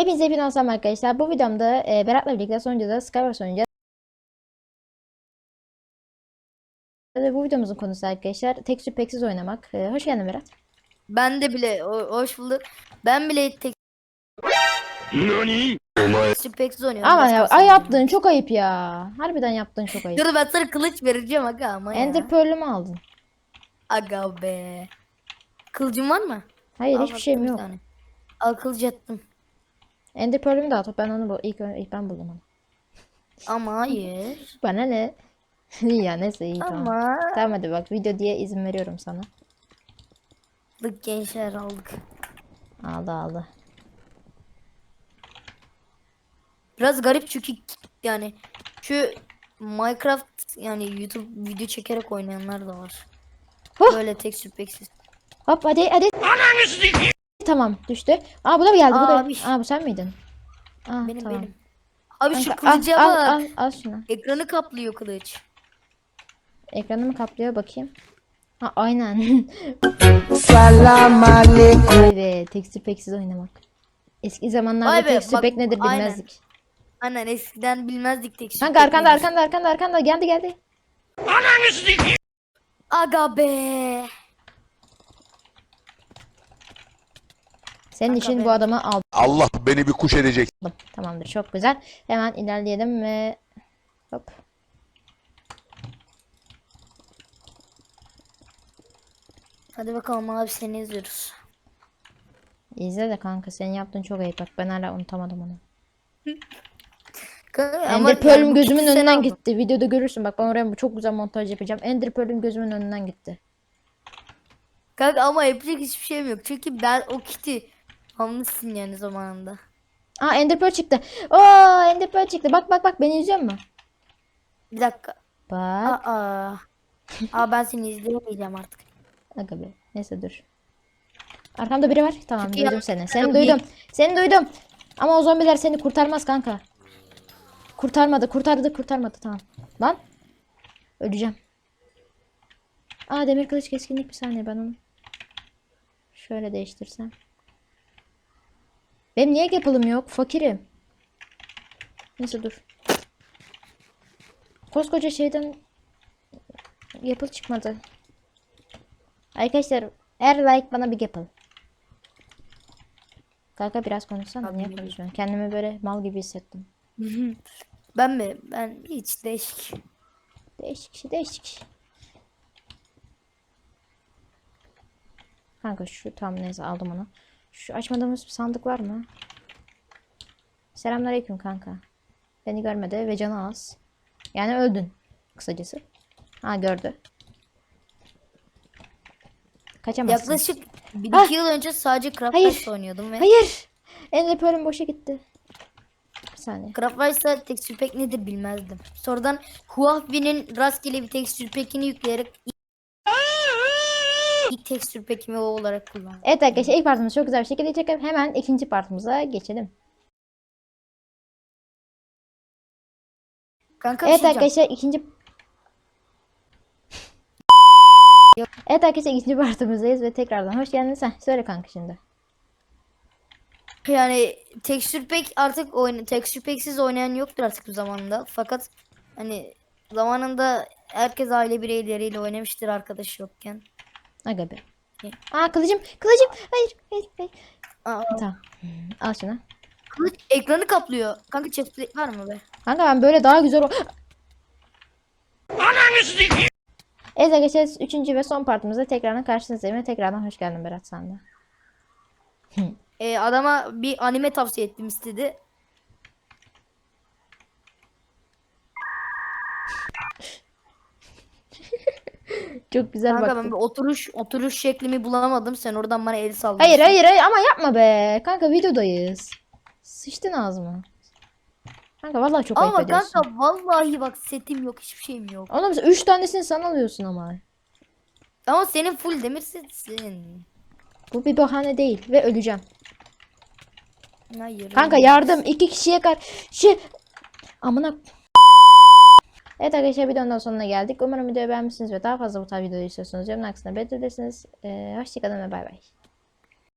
Hepinize hepinize selam arkadaşlar. Bu videomda e, Berat'la birlikte sonuncuda Skywars oynayacağız. Ve bu videomuzun konusu arkadaşlar tek süpeksiz oynamak. E, hoş geldin Berat. Ben de bile o- hoş bulduk. Ben bile tek 何 süpeksiz oynuyorum. Ama ya, bir ay yaptığın çok ayıp ya. Harbiden yaptığın çok ayıp. Dur ben sana kılıç vereceğim aga ama ya. Ender Pearl'ü mü aldın? Aga be. Kılıcın var mı? Hayır Al hiçbir şeyim bir yok. tane. Al kılıcı attım. Ender Pearl'ümü de at. Ben onu bu ilk, ilk ben buldum onu. Ama hayır. Bana ne? İyi ya neyse iyi tamam. Ama Tamam hadi bak video diye izin veriyorum sana. aldık gençler aldık. Aldı aldı. Biraz garip çünkü yani şu Minecraft yani YouTube video çekerek oynayanlar da var. Huh! Böyle tek süpeksiz. Hop hadi hadi. Tamam düştü. Aa bu da mı geldi? Bu da. Aa, abi. Aa bu sen miydin? Aa Benim tamam. benim. Abi şu Kanka, al, al, al, al şunu. Ekranı kaplıyor kılıç. Ekranımı kaplıyor bakayım. Ha aynen. Salam alaikum. Vay be tekstür peksiz oynamak. Eski zamanlarda Vay be, tekstür bak, pek nedir aynen. bilmezdik. Aynen eskiden bilmezdik tek süpek Kanka arkanda nedir. arkanda arkanda arkanda geldi geldi. Aga be. Senin Kanka için bu adamı aldım. Allah beni bir kuş edecek. Tamamdır çok güzel. Hemen ilerleyelim ve hop. Hadi bakalım abi seni izliyoruz. İzle de kanka senin yaptığın çok ayıp bak ben hala unutamadım onu. Kanka, Ender Pearl'üm gözümün önünden aldı. gitti. Videoda görürsün bak ben oraya çok güzel montaj yapacağım. Ender Pearl'üm gözümün önünden gitti. Kanka ama yapacak hiçbir şeyim yok. Çünkü ben o kiti almışsın yani zamanında. Aa Ender Pearl çıktı. Oo Ender Pearl çıktı. Bak bak bak beni izliyor mu? Bir dakika. Bak. Aa. Aa ben seni izleyemeyeceğim artık. Aga be. Neyse dur. Arkamda biri var. Tamam Çünkü duydum seni. Seni duydum. Seni duydum. Ama o zombiler seni kurtarmaz kanka. Kurtarmadı. Kurtardı kurtarmadı. Tamam. Lan. Öleceğim. Aa demir kılıç keskinlik bir saniye ben onu. Şöyle değiştirsem. Benim niye yapılım yok? Fakirim. Neyse dur. Koskoca şeyden yapıl çıkmadı. Arkadaşlar her like bana bir yapıl. Kanka biraz konuşsana niye konuşuyorsun? Kendimi böyle mal gibi hissettim. Ben mi? Ben hiç değişik. Değişik değişik. Kanka şu tam neyse aldım onu. Şu açmadığımız bir sandık var mı? Selamünaleyküm kanka. Beni görmedi ve canı az. Yani öldün. Kısacası. Ha gördü. Kaçamazsın. Yaklaşık bir Ah! iki yıl önce sadece Craft Hayır. Oynuyordum ve Hayır. Ender Pearl'üm boşa gitti. Bir saniye. Craft tekstür pek nedir bilmezdim. Sonradan Huawei'nin rastgele bir tekstür pekini yükleyerek ilk tekstür pekimi o olarak kullandım. Evet arkadaşlar ilk partımız çok güzel bir şekilde çekelim. Hemen ikinci partımıza geçelim. Kanka Evet şey arkadaşlar ikinci Evet arkadaşlar ikinci partımızdayız ve tekrardan hoş geldiniz. Heh, söyle kanka şimdi. Yani tekstür pek artık oyun tekstür peksiz oynayan yoktur artık bu zamanda. Fakat hani zamanında herkes aile bireyleriyle oynamıştır arkadaş yokken. Aga be. Aa kılıcım kılıcım. Hayır hayır hayır. Aa, Tamam. Al şunu. kılıç ekranı kaplıyor. Kanka chestplate var mı be? Kanka ben böyle daha güzel o- Evet arkadaşlar üçüncü ve son partımızda tekrardan karşınızdayım ve tekrardan hoş geldin Berat sen de. Ee, adama bir anime tavsiye ettim istedi. Çok güzel Kanka ben baktık. oturuş oturuş şeklimi bulamadım. Sen oradan bana el salladın. Hayır hayır hayır ama yapma be. Kanka videodayız. Sıçtın ağzıma. Kanka vallahi çok ayıp Ama ediyorsun. kanka vallahi bak setim yok hiçbir şeyim yok. Oğlum sen 3 tanesini sen alıyorsun ama. Ama senin full demir setsin. Bu bir bahane değil ve öleceğim. Hayır. Kanka yardım iki kişiye karşı. Amına. Evet arkadaşlar videonun sonuna geldik. Umarım videoyu beğenmişsiniz ve daha fazla bu tarz videoyu istiyorsanız yorumlar kısmına belirtirsiniz. Ee, hoşçakalın ve bay bay.